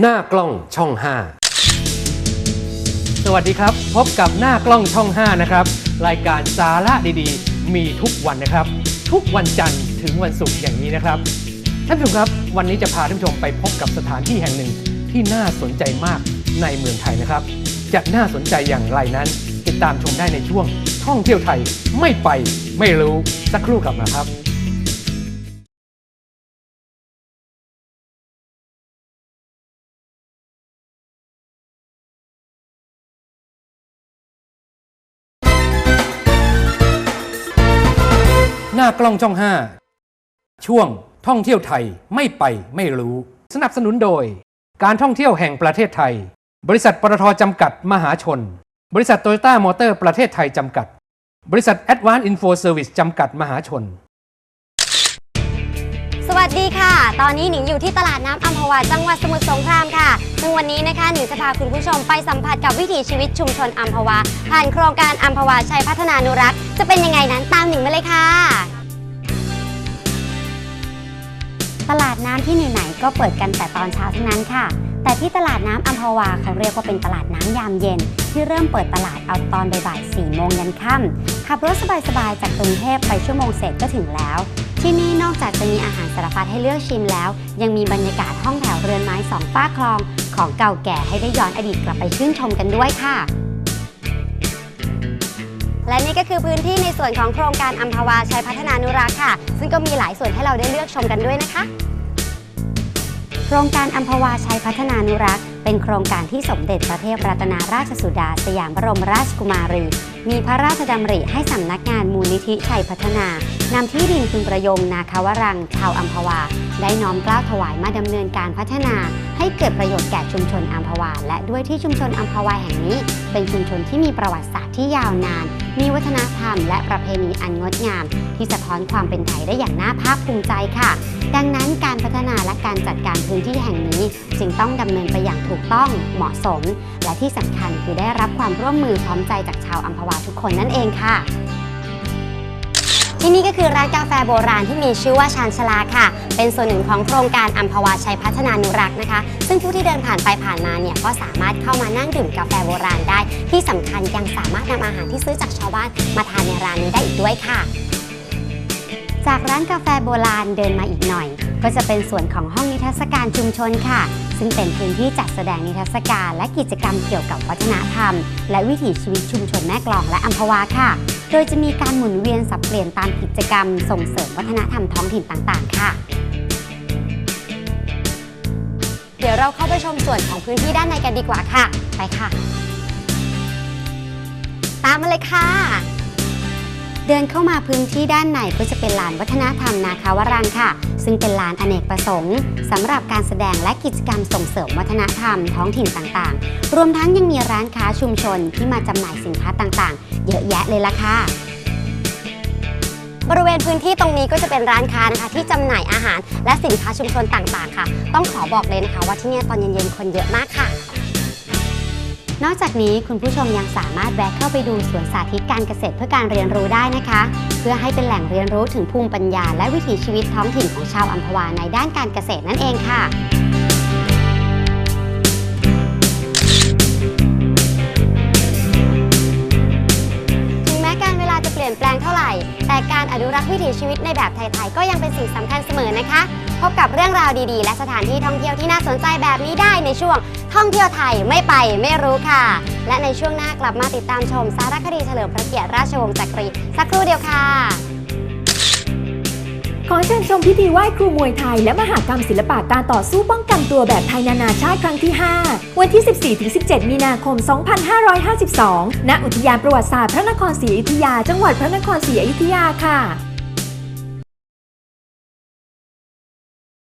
หน้ากล้องช่อง 5 สวัสดีครับ พบกับหน้ากล้องช่อง 5 นะครับ รายการสาระดีๆ มีทุกวันนะครับ ทุกวันจันทร์ถึงวันศุกร์อย่างนี้นะครับ ท่านผู้ชมครับ วันนี้จะพาท่านผู้ชมไปพบกับสถานที่แห่งหนึ่งที่น่าสนใจมากในเมืองไทยนะครับ จะน่าสนใจอย่างไรนั้น ติดตามชมได้ในช่วงท่องเที่ยวไทยไม่ไปไม่รู้สักครู่กลับมาครับ หน้ากล้องช่อง 5 ช่วงท่องเที่ยวไทยไม่ไปไม่รู้ สนับสนุนโดย การท่องเที่ยวแห่งประเทศไทย บริษัทปตทจำกัดมหาชน บริษัทโตโยต้ามอเตอร์ประเทศไทยจำกัด บริษัทแอดวานซ์อินโฟเซอร์วิสจำกัดมหาชน สวัสดีค่ะ ตอนนี้หนิงอยู่ที่ตลาดน้ำอัมพวาจังหวัดสมุทรสงครามค่ะ ซึ่งวันนี้นะคะหนิงจะพาคุณผู้ชมไปสัมผัสกับวิถีชีวิตชุมชนอัมพวา ผ่านโครงการอัมพวาชัยพัฒนานุรักษ์ จะเป็นยังไงนั้นตามหนิงมาเลยค่ะ ตลาดน้ำที่ไหนๆก็เปิดกันแต่ตอนเช้าเทั้งนั้นค่ะ แต่ที่ตลาดน้ำอัมพวาเขาเรียกว่าเป็นตลาดน้ำยามเย็น ที่เริ่มเปิดตลาดเอาตอนบ่ายๆ4โมงยันค่ำขับรถสบายๆจากกรุงเทพไปชั่วโมงเศษก็ถึงแล้ว ที่นี่นอกจากจะมีอาหารสารพัดให้เลือกชิมแล้ว ยังมีบรรยากาศห้องแถวเรือนไม้สองฝ้าคลอง ของเก่าแก่ให้ได้ย้อนอดีตกลับไปชื่นชมกันด้วยค่ะ และนี่ก็คือพื้นที่ในส่วนของโครงการอัมพวาชัยพัฒนานุรักษ์ค่ะ ซึ่งก็มีหลายส่วนให้เราได้เลือกชมกันด้วยนะคะ โครงการอัมพวาชัยพัฒนานุรักษ์ เป็นโครงการที่สมเด็จพระเทพรัตนราชสุดา สยามบรมราชกุมารี มีพระราชดำริให้สำนักงานมูลนิธิชัยพัฒนานำที่ดินคุณประยงนาคาวรัง ชาวอัมพวา ได้น้อมเกล้าถวายมาดำเนินการพัฒนา ให้เกิดประโยชน์แก่ชุมชนอัมพวา และด้วยที่ชุมชนอัมพวาแห่งนี้ เป็นชุมชนที่มีประวัติศาสตร์ที่ยาวนาน มีวัฒนธรรม และประเพณีอันงดงาม ที่สะท้อนความเป็นไทยได้อย่างน่าภาคภูมิใจค่ะ ดังนั้นการพัฒนาและการจัดการพื้นที่แห่งนี้ จึงต้องดำเนินไปอย่างถูกต้องเหมาะสม และที่สำคัญคือได้รับความร่วมมือพร้อมใจจากชาวอัมพวาทุกคนนั่นเองค่ะ ที่นี่ก็คือร้านกาแฟโบราณที่มีชื่อว่าชานชลาค่ะ เป็นส่วนหนึ่งของโครงการอัมพวาชัยพัฒนานุรักษ์นะคะ ซึ่งผู้ที่เดินผ่านไปผ่านมาเนี่ยก็สามารถเข้ามานั่งดื่มกาแฟโบราณได้ ที่สำคัญยังสามารถนำอาหารที่ซื้อจากชาวบ้านมาทานในร้านนี้ได้อีกด้วยค่ะจากร้านกาแฟโบราณเดินมาอีกหน่อย ก็จะเป็นส่วนของห้องนิทรรศการชุมชนค่ะ ซึ่งเป็นพื้นที่จัดแสดงนิทรรศการและกิจกรรมเกี่ยวกับวัฒนธรรม และวิถีชีวิตชุมชนแม่กลองและอัมพวาค่ะ โดยจะมีการหมุนเวียนสับเปลี่ยนตามกิจกรรม ส่งเสริมวัฒนธรรมท้องถิ่นต่างๆ ค่ะ เดี๋ยวเราเข้าไปชมส่วนของพื้นที่ด้านในกันดีกว่าค่ะ ไปค่ะ ตามมาเลยค่ะ เดินเข้ามาพื้นที่ด้านในก็จะเป็นลานวัฒนธรรมนาคาวรังค่ะ ซึ่งเป็นลานอเนกประสงค์สำหรับการแสดงและกิจกรรมส่งเสริมวัฒนธรรมท้องถิ่นต่างๆ รวมทั้งยังมีร้านค้าชุมชนที่มาจำหน่ายสินค้าต่างๆ เยอะแยะเลยล่ะค่ะบริเวณพื้นที่ตรงนี้ก็จะเป็นร้านค้านะคะที่จำหน่ายอาหารและสินค้าชุมชนต่างๆ ค่ะ ต้องขอบอกเลยนะคะว่าที่นี่ตอนเย็นๆคนเยอะมากค่ะ นอกจากนี้คุณผู้ชมยังสามารถแวะเข้าไปดูสวนสาธิตการเกษตรเพื่อการเรียนรู้ได้นะคะ เพื่อให้เป็นแหล่งเรียนรู้ถึงภูมิปัญญา และวิถีชีวิตท้องถิ่นของชาวอัมพวาในด้านการเกษตรนั่นเองค่ะ แต่การอนุรักษ์วิถีชีวิตในแบบไทย ๆ ก็ยังเป็นสิ่งสำคัญเสมอนะคะ พบกับเรื่องราวดีๆ และสถานที่ท่องเที่ยวที่น่าสนใจแบบนี้ได้ในช่วง ท่องเที่ยวไทยไม่ไปไม่รู้ค่ะ และในช่วงหน้ากลับมาติดตามชมสารคดีเฉลิมพระเกียรติราชวงศ์จักรีสักครู่เดียวค่ะ ขอเชิญชมพิธีไหว้ครูมวยไทยและมหากรรมศิลปะการต่อสู้ป้องกันตัวแบบไทยนานาชาติครั้งที่ 5 วันที่ 14-17 มีนาคม 2552 ณ อุทยานประวัติศาสตร์พระนครศรีอยุธยา จังหวัดพระนครศรีอยุธยาค่ะ